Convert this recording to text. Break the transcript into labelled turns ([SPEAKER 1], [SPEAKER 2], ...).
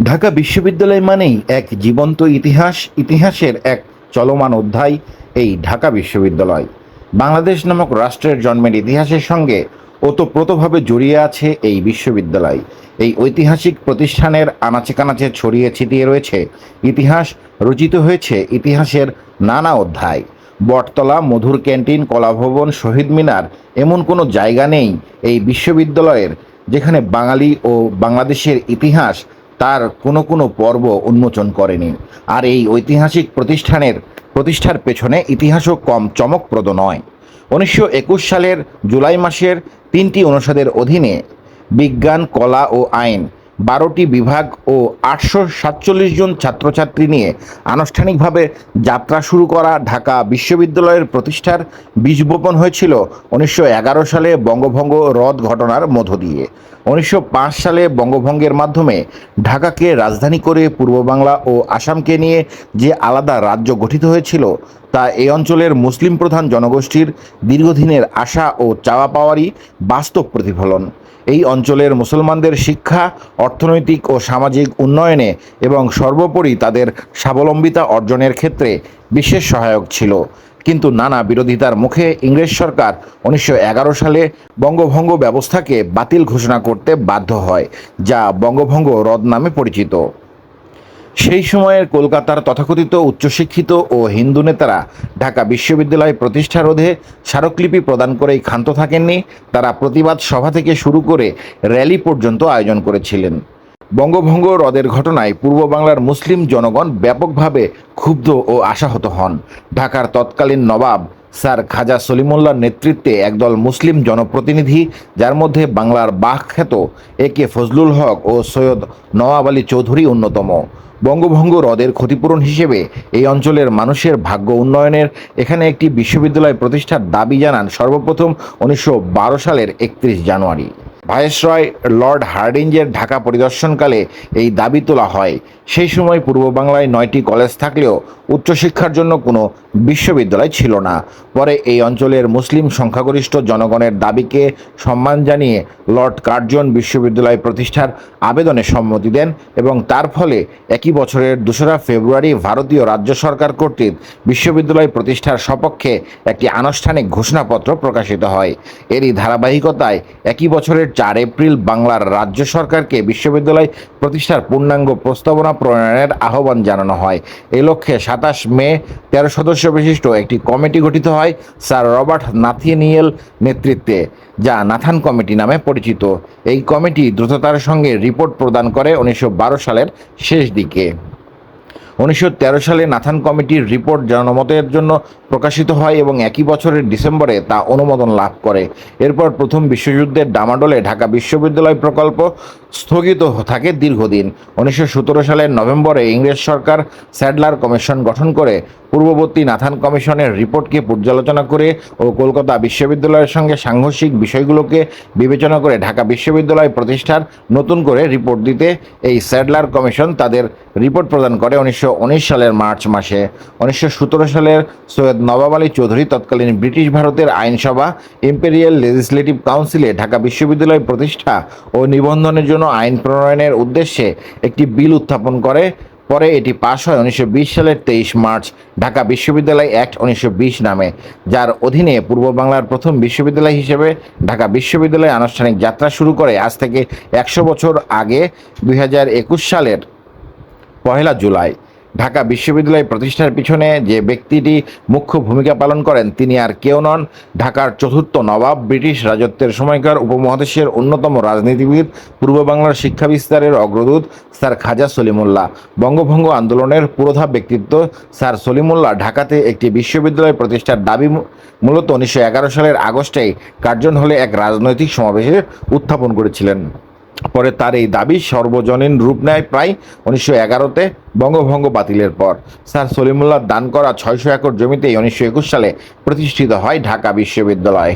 [SPEAKER 1] ঢাকা বিশ্ববিদ্যালয় মানেই এক জীবন্ত ইতিহাস, ইতিহাসের এক চলমান অধ্যায় এই ঢাকা বিশ্ববিদ্যালয়। বাংলাদেশ নামক রাষ্ট্রের জন্মের ইতিহাসের সঙ্গে ওতপ্রোতভাবে জড়িয়ে আছে এই বিশ্ববিদ্যালয়। এই ঐতিহাসিক প্রতিষ্ঠানের আনাচে কানাচে ছড়িয়ে ছিটিয়ে রয়েছে ইতিহাস, রচিত হয়েছে ইতিহাসের নানা অধ্যায়। বটতলা, মধুর ক্যান্টিন, কলাভবন, শহীদ মিনার, এমন কোনো জায়গা নেই এই বিশ্ববিদ্যালয়ের যেখানে বাঙালি ও বাংলাদেশের ইতিহাস তার কোনো কোনো পর্ব উন্মোচন করেনি। আর এই ঐতিহাসিক প্রতিষ্ঠানের, প্রতিষ্ঠার পেছনে ইতিহাসও কম চমকপ্রদ নয়। উনিশশো সালের জুলাই মাসের তিনটি অনুষদের অধীনে বিজ্ঞান, কলা ও আইন বারোটি বিভাগ ও আটশো সাতচল্লিশ জন ছাত্রছাত্রী নিয়ে আনুষ্ঠানিকভাবে যাত্রা শুরু করা ঢাকা বিশ্ববিদ্যালয়ের প্রতিষ্ঠার বীজ বপন হয়েছিল উনিশশো এগারো সালে বঙ্গভঙ্গ রদ ঘটনার মধ্য দিয়ে। উনিশশো পাঁচ সালে বঙ্গভঙ্গের মাধ্যমে ঢাকাকে রাজধানী করে পূর্ব বাংলা ও আসামকে নিয়ে যে আলাদা রাজ্য গঠিত হয়েছিল, তা এই অঞ্চলের মুসলিম প্রধান জনগোষ্ঠীর দীর্ঘদিনের আশা ও চাওয়া পাওয়ারই বাস্তব প্রতিফলন। এই অঞ্চলের মুসলমানদের শিক্ষা, অর্থনৈতিক ও সামাজিক উন্নয়নে এবং সর্বোপরি তাদের স্বাবলম্বিতা অর্জনের ক্ষেত্রে বিশেষ সহায়ক ছিল। কিন্তু নানা বিরোধিতার মুখে ইংরেজ সরকার উনিশশো এগারো সালে বঙ্গভঙ্গ ব্যবস্থাকে বাতিল ঘোষণা করতে বাধ্য হয়, যা বঙ্গভঙ্গ হ্রদ নামে পরিচিত। সেই সময়ের কলকাতার তথাকথিত উচ্চশিক্ষিত ও হিন্দু নেতারা ঢাকা বিশ্ববিদ্যালয় প্রতিষ্ঠা রোধে স্মারকলিপি প্রদান করেই ক্ষান্ত থাকেননি। তারা প্রতিবাদ সভা থেকে শুরু করে র্যালি পর্যন্ত আয়োজন করেছিলেন। বঙ্গভঙ্গ রদের ঘটনায় পূর্ব বাংলার মুসলিম জনগণ ব্যাপকভাবে ক্ষুব্ধ ও আশাহত হন। ঢাকার তৎকালীন নবাব স্যার খাজা সলিমুল্লাহর নেতৃত্বে একদল মুসলিম জনপ্রতিনিধি, যার মধ্যে বাংলার বাঘ খ্যাত এ কে ফজলুল হক ও সৈয়দ নওয়াব আলী চৌধুরী অন্যতম। বঙ্গভঙ্গ হ্রদের ক্ষতিপূরণ হিসেবে এই অঞ্চলের মানুষের ভাগ্য উন্নয়নের এখানে একটি বিশ্ববিদ্যালয় প্রতিষ্ঠার দাবি জানান সর্বপ্রথম উনিশশো বারো সালের একত্রিশ জানুয়ারি। ভাইসরয় লর্ড হার্ডিঞ্জের ঢাকা পরিদর্শনকালে এই দাবি তোলা হয়। সেই সময় পূর্ব বাংলায় নয়টি কলেজ থাকলেও উচ্চশিক্ষার জন্য কোনো বিশ্ববিদ্যালয় ছিল না। পরে এই অঞ্চলের মুসলিম সংখ্যাগরিষ্ঠ জনগণের দাবিকে সম্মান জানিয়ে লর্ড কার্জন বিশ্ববিদ্যালয় প্রতিষ্ঠার আবেদনে সম্মতি দেন এবং তার ফলে একই বছরের দোসরা ফেব্রুয়ারি ভারতীয় রাজ্য সরকার কর্তৃক বিশ্ববিদ্যালয় প্রতিষ্ঠার সপক্ষে একটি আনুষ্ঠানিক ঘোষণাপত্র প্রকাশিত হয়। এরই ধারাবাহিকতায় একই বছরের চার এপ্রিল বাংলার রাজ্য সরকারকে বিশ্ববিদ্যালয় প্রতিষ্ঠার পূর্ণাঙ্গ প্রস্তাবনা প্রণয়নের আহ্বান জানানো হয়। এই লক্ষ্যে সাতাশ মে, তেরো সদস্য বিশিষ্ট একটি কমিটি গঠিত হয় স্যার রবার্ট নাথিনিয়েল নেতৃত্বে, যা নাথান কমিটি নামে পরিচিত। এই কমিটি দ্রুততার সঙ্গে রিপোর্ট প্রদান করে উনিশশো বারো সালের শেষ দিকে। উনিশশো তেরো সালে নাথান কমিটির রিপোর্ট জনমতের জন্য প্রকাশিত হয় এবং একই বছরের ডিসেম্বরে তা অনুমোদন লাভ করে। এরপর প্রথম বিশ্বযুদ্ধের ডামাডোলে ঢাকা বিশ্ববিদ্যালয় প্রকল্প স্থগিত থাকে দীর্ঘদিন। উনিশশো সতেরো সালের নভেম্বরে ইংরেজ সরকার স্যাডলার কমিশন গঠন করে পূর্ববর্তী নাথান কমিশনের রিপোর্টকে পর্যালোচনা করে ও কলকাতা বিশ্ববিদ্যালয়ের সঙ্গে সাংঘর্ষিক বিষয়গুলোকে বিবেচনা করে ঢাকা বিশ্ববিদ্যালয় প্রতিষ্ঠার নতুন করে রিপোর্ট দিতে এই স্যাডলার কমিশন তাদের রিপোর্ট প্রদান করে উনিশশো উনিশ সালের মার্চ মাসে। উনিশশো সতেরো সালের সৈয়দ নবাব আলী চৌধুরী তৎকালীন ব্রিটিশ ভারতের আইনসভা, ইম্পেরিয়াল লেজিসলেটিভ কাউন্সিলে ঢাকা বিশ্ববিদ্যালয় প্রতিষ্ঠা ও নিবন্ধনের জন্য আইন প্রণয়নের উদ্দেশ্যে একটি বিল উত্থাপন করে। পরে এটি পাশ হয় উনিশশো বিশ সালের তেইশ মার্চ, ঢাকা বিশ্ববিদ্যালয় অ্যাক্ট উনিশশো বিশ নামে, যার অধীনে পূর্ব বাংলার প্রথম বিশ্ববিদ্যালয় হিসেবে ঢাকা বিশ্ববিদ্যালয় আনুষ্ঠানিক যাত্রা শুরু করে। আজ থেকে একশো বছর আগে দুই হাজার একুশ সালের পহেলা জুলাই। ঢাকা বিশ্ববিদ্যালয় প্রতিষ্ঠার পিছনে যে ব্যক্তিটি মুখ্য ভূমিকা পালন করেন, তিনি আর কেউ নন। ঢাকার চতুর্থ নবাব, ব্রিটিশ রাজত্বের সময়কার উপমহাদেশের অন্যতম রাজনীতিবিদ, পূর্ব বাংলার শিক্ষা বিস্তারের অগ্রদূত স্যার খাজা সলিমুল্লাহ। বঙ্গভঙ্গ আন্দোলনের পুরোধা ব্যক্তিত্ব স্যার সলিমুল্লাহ ঢাকাতে একটি বিশ্ববিদ্যালয় প্রতিষ্ঠার দাবি মূলত উনিশশো এগারো সালের আগস্টেই কার্জন হলে এক রাজনৈতিক সমাবেশে উত্থাপন করেছিলেন। পরে তার এই দাবি সর্বজনীন রূপ নেয় প্রায় উনিশশো এগারোতে বঙ্গভঙ্গ বাতিলের পর। স্যার সলিমুল্লাহ দান করা ছয়শো একর জমিতে উনিশশো একুশ সালে প্রতিষ্ঠিত হয় ঢাকা বিশ্ববিদ্যালয়।